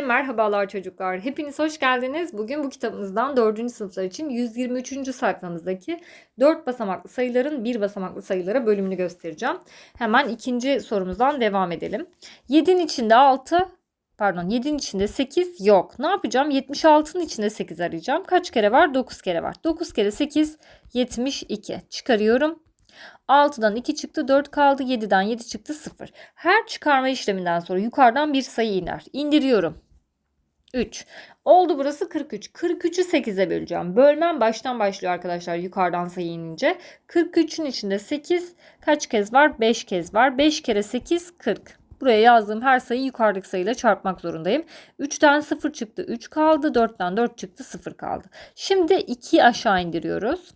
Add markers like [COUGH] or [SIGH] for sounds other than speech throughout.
Merhabalar çocuklar. Hepiniz hoş geldiniz. Bugün bu kitabımızdan 4. sınıflar için 123. sayfamızdaki 4 basamaklı sayıların 1 basamaklı sayılara bölümünü göstereceğim. Hemen ikinci sorumuzdan devam edelim. 7'nin içinde 6 pardon 7'nin içinde 8 yok. Ne yapacağım? 76'nın içinde 8 arayacağım. Kaç kere var? 9 kere var. 9 kere 8 72. Çıkarıyorum. 6'dan 2 çıktı 4 kaldı 7'den 7 çıktı 0. Her çıkarma işleminden sonra yukarıdan bir sayı iner. İndiriyorum. 3. Oldu burası 43. 43'ü 8'e böleceğim. Bölmem baştan başlıyor arkadaşlar yukarıdan sayı inince. 43'ün içinde 8 kaç kez var? 5 kez var. 5 kere 8 40. Buraya yazdığım her sayıyı yukarıdaki sayıyla çarpmak zorundayım. 3'ten 0 çıktı 3 kaldı. 4'ten 4 çıktı 0 kaldı. Şimdi 2'yi aşağı indiriyoruz.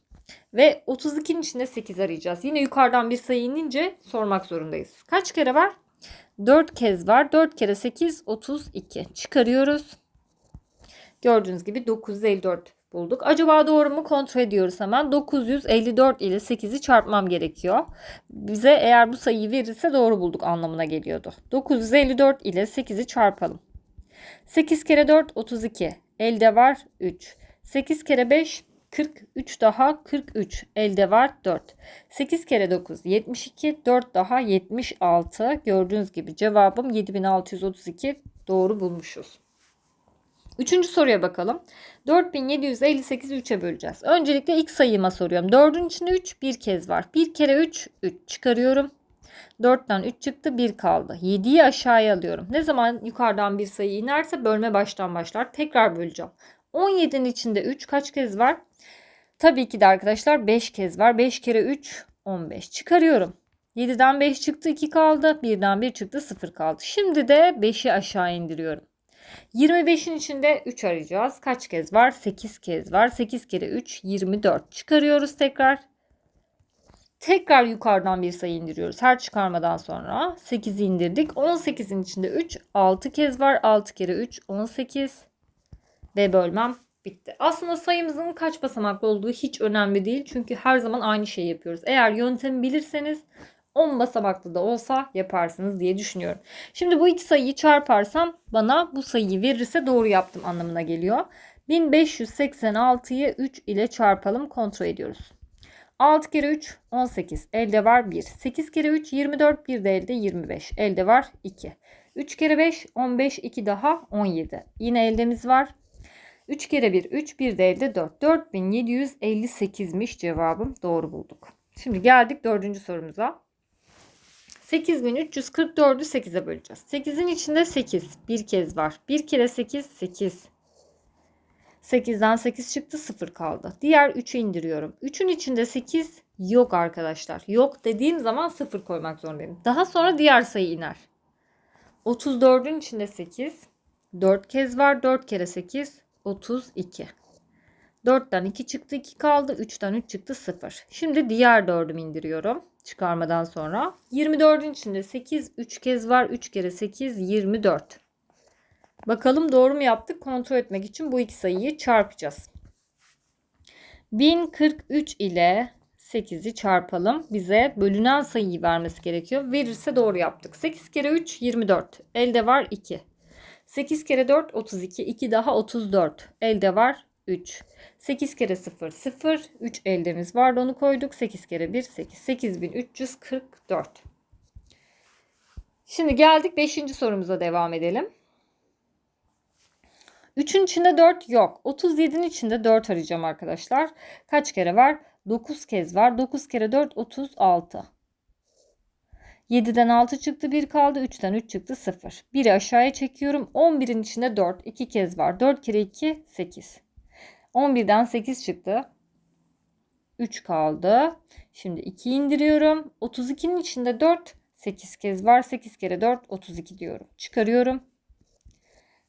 Ve 32'nin içinde 8 arayacağız. Yine yukarıdan bir sayı inince sormak zorundayız. Kaç kere var? 4 kez var. 4 kere 8 32. Çıkarıyoruz. Gördüğünüz gibi 954 bulduk. Acaba doğru mu kontrol ediyoruz hemen. 954 ile 8'i çarpmam gerekiyor. Bize eğer bu sayıyı verirse doğru bulduk anlamına geliyordu. 954 ile 8'i çarpalım. 8 kere 4 32. Elde var 3. 8 kere 5 43 daha 43. Elde var 4. 8 kere 9 72. 4 daha 76. Gördüğünüz gibi cevabım 7632 doğru bulmuşuz. Üçüncü soruya bakalım. 4758'i 3'e böleceğiz. Öncelikle ilk sayıma soruyorum. 4'ün içinde 3 bir kez var. 1 kere 3 3 çıkarıyorum. 4'ten 3 çıktı 1 kaldı. 7'yi aşağıya alıyorum. Ne zaman yukarıdan bir sayı inerse bölme baştan başlar. Tekrar böleceğim. 17'nin içinde 3 kaç kez var? Tabii ki de arkadaşlar 5 kez var. 5 kere 3 15 çıkarıyorum. 7'den 5 çıktı 2 kaldı. 1'den 1 çıktı 0 kaldı. Şimdi de 5'i aşağı indiriyorum. 25'in içinde 3 arayacağız. Kaç kez var? 8 kez var. 8 kere 3 24. Çıkarıyoruz tekrar. Tekrar yukarıdan bir sayı indiriyoruz. Her çıkarmadan sonra 8'i indirdik. 18'in içinde 3 6 kez var. 6 kere 3 18 ve bölmem bitti. Aslında sayımızın kaç basamaklı olduğu hiç önemli değil. Çünkü her zaman aynı şeyi yapıyoruz. Eğer yöntemi bilirseniz 10 basamaklı da olsa yaparsınız diye düşünüyorum. Şimdi bu iki sayıyı çarparsam bana bu sayıyı verirse doğru yaptım anlamına geliyor. 1586'yı 3 ile çarpalım kontrol ediyoruz. 6 kere 3 18 elde var 1. 8 kere 3 24 bir de elde 25 elde var 2. 3 kere 5 15 2 daha 17. Yine eldemiz var 3 kere 1 3 bir de elde 4. 4758'miş cevabım doğru bulduk. Şimdi geldik dördüncü sorumuza. 8344'ü 8'e böleceğiz. 8'in içinde 8 bir kez var. 1 kere 8 8. 8'den 8 çıktı 0 kaldı. Diğer 3'ü indiriyorum. 3'ün içinde 8 yok arkadaşlar. Yok dediğim zaman 0 koymak zorundayım. Daha sonra diğer sayı iner. 34'ün içinde 8. 4 kez var. 4 kere 8 32. 4'ten 2 çıktı 2 kaldı. 3'ten 3 çıktı 0. Şimdi diğer 4'ümü indiriyorum. Çıkarmadan sonra. 24'ün içinde 8 3 kez var. 3 kere 8 24. Bakalım doğru mu yaptık? Kontrol etmek için bu iki sayıyı çarpacağız. 1043 ile 8'i çarpalım. Bize bölünen sayıyı vermesi gerekiyor. Verirse doğru yaptık. 8 kere 3 24. Elde var 2. 8 kere 4 32. 2 daha 34. Elde var 3. 8 kere 0 0. 3 eldemiz vardı onu koyduk. 8 kere 1 8. 8344. Şimdi geldik 5. sorumuza devam edelim. 3'ün içinde 4 yok. 37'nin içinde 4 arayacağım arkadaşlar. Kaç kere var? 9 kez var. 9 kere 4 36. 7'den 6 çıktı 1 kaldı. 3'ten 3 çıktı 0. 1'i aşağıya çekiyorum. 11'in içinde 4. 2 kez var. 4 kere 2 8. 11'den 8 çıktı. 3 kaldı. Şimdi 2 indiriyorum. 32'nin içinde 4. 8 kez var. 8 kere 4 32 diyorum. Çıkarıyorum.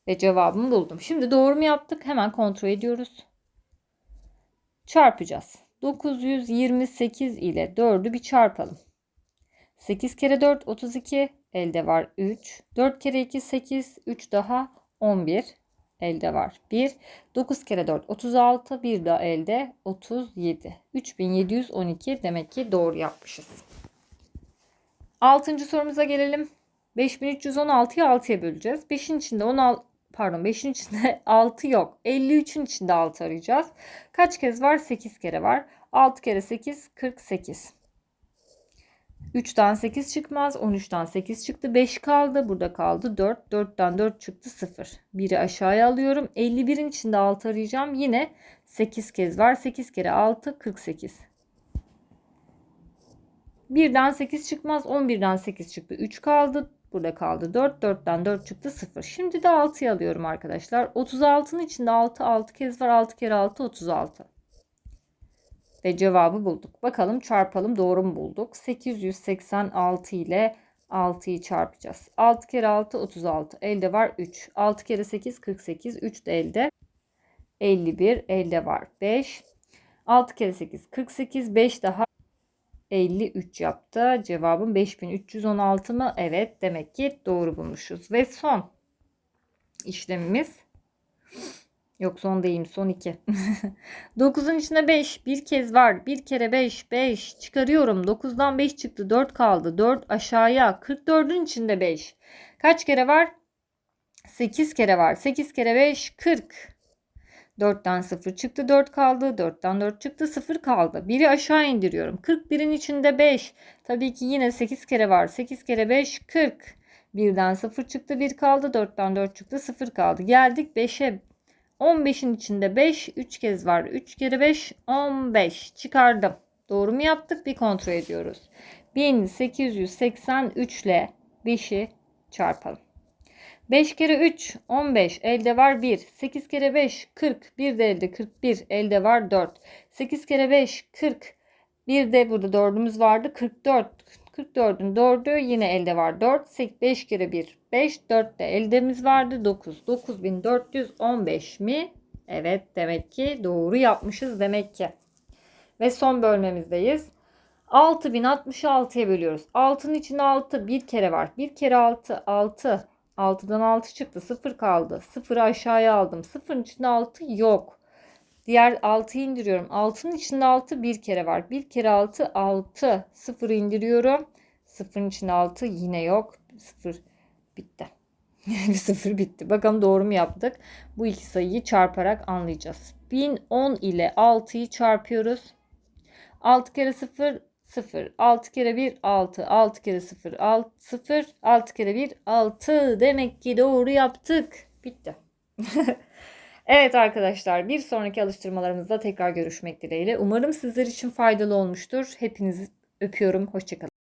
Ve cevabımı buldum. Şimdi doğru mu yaptık? Hemen kontrol ediyoruz. Çarpacağız. 928 ile 4'ü bir çarpalım. 8 kere 4 32 elde var 3. 4 kere 2 8 3 daha 11 elde var 1. 9 kere 4 36 bir daha elde 37. 3712 demek ki doğru yapmışız. 6. sorumuza gelelim. 5316'yı 6'ya böleceğiz. 5'in içinde 16 pardon 5'in içinde [LAUGHS] 6 yok. 53'ün içinde 6 arayacağız. Kaç kez var? 8 kere var. 6 kere 8 48. 3'ten 8 çıkmaz. 13'ten 8 çıktı. 5 kaldı. Burada kaldı 4. 4'ten 4 çıktı 0. 1'i aşağıya alıyorum. 51'in içinde 6 arayacağım. Yine 8 kez var. 8 kere 6 48. 1'den 8 çıkmaz. 11'den 8 çıktı. 3 kaldı. Burada kaldı 4. 4'ten 4 çıktı 0. Şimdi de 6'yı alıyorum arkadaşlar. 36'nın içinde 6 6 kez var. 6 kere 6 36. Ve cevabı bulduk. Bakalım çarpalım doğru mu bulduk? 886 ile 6'yı çarpacağız. 6 kere 6 36. Elde var 3. 6 kere 8 48. 3 de elde. 51. Elde var 5. 6 kere 8 48. 5 daha 53 yaptı. Cevabım 5316 mı? Evet. Demek ki doğru bulmuşuz. Ve son işlemimiz yok son değilim son 2. 9'un içinde 5 bir kez var. Bir kere 5 5 çıkarıyorum. 9'dan 5 çıktı 4 kaldı. 4 aşağıya 44'ün içinde 5. Kaç kere var? 8 kere var. 8 kere 5 40. 4'ten 0 çıktı 4 kaldı. 4'ten 4 çıktı 0 kaldı. 1'i aşağı indiriyorum. 41'in içinde 5. Tabii ki yine 8 kere var. 8 kere 5 40. 1'den 0 çıktı 1 kaldı. 4'ten 4 çıktı 0 kaldı. Geldik 5'e. 15'in içinde 5. 3 kez var. 3 kere 5 15. Çıkardım. Doğru mu yaptık? Bir kontrol ediyoruz. 1883 ile 5'i çarpalım. 5 kere 3 15 elde var 1. 8 kere 5 40 bir de elde 41 elde var 4. 8 kere 5 40 bir de burada 4'ümüz vardı 44. 44'ün 4'ü yine elde var 4. 5 kere 1 5 4 de eldemiz vardı 9. 9415 mi? Evet demek ki doğru yapmışız demek ki. Ve son bölmemizdeyiz. 6066'ya bölüyoruz. 6'nın içinde 6 bir kere var. Bir kere 6 6 6'dan 6 çıktı. 0 kaldı. 0'ı aşağıya aldım. 0'ın içinde 6 yok. Diğer 6'yı indiriyorum. 6'nın içinde 6 bir kere var. Bir kere 6 6. 0'ı indiriyorum. 0'ın içinde 6 yine yok. 0 bitti. [LAUGHS] bir 0 bitti. Bakalım doğru mu yaptık? Bu iki sayıyı çarparak anlayacağız. 1010 ile 6'yı çarpıyoruz. 6 kere 0 0. 6 kere 1 6. 6 kere 0 6 0. 6 kere 1 6. Demek ki doğru yaptık. Bitti. [LAUGHS] evet arkadaşlar bir sonraki alıştırmalarımızda tekrar görüşmek dileğiyle. Umarım sizler için faydalı olmuştur. Hepinizi öpüyorum. Hoşçakalın.